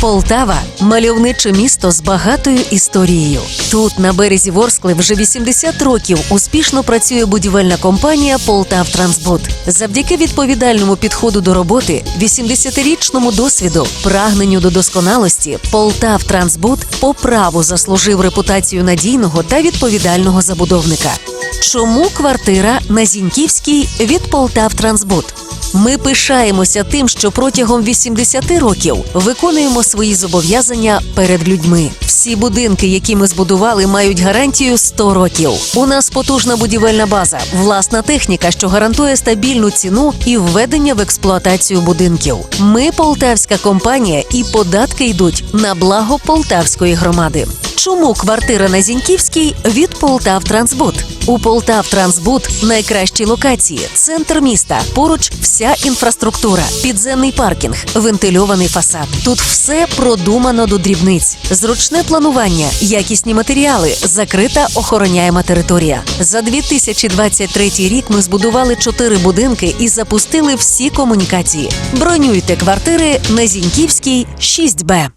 Полтава мальовниче місто з багатою історією. Тут, на березі Ворскли, вже 80 років успішно працює будівельна компанія Полтавтрансбуд. Завдяки відповідальному підходу до роботи, 80-річному досвіду, прагненню до досконалості, Полтавтрансбуд по праву заслужив репутацію надійного та відповідального забудовника. Чому квартира на Зіньківській від Полтавтрансбуд? Ми пишаємося тим, що протягом 80 років виконуємо свої зобов'язання перед людьми. Всі будинки, які ми збудували, мають гарантію 100 років. У нас потужна будівельна база, власна техніка, що гарантує стабільну ціну і введення в експлуатацію будинків. Ми полтавська компанія, і податки йдуть на благо полтавської громади. Чому квартира на Зіньківській від Полтавтрансбуд? У Полтавтрансбуд найкращі локації, центр міста, поруч вся інфраструктура, підземний паркінг, вентильований фасад. Тут все продумано до дрібниць, зручне планування, якісні матеріали, закрита охороняєма територія. За 2023 рік ми збудували чотири будинки і запустили всі комунікації. Бронюйте квартири на Зіньківській 6Б.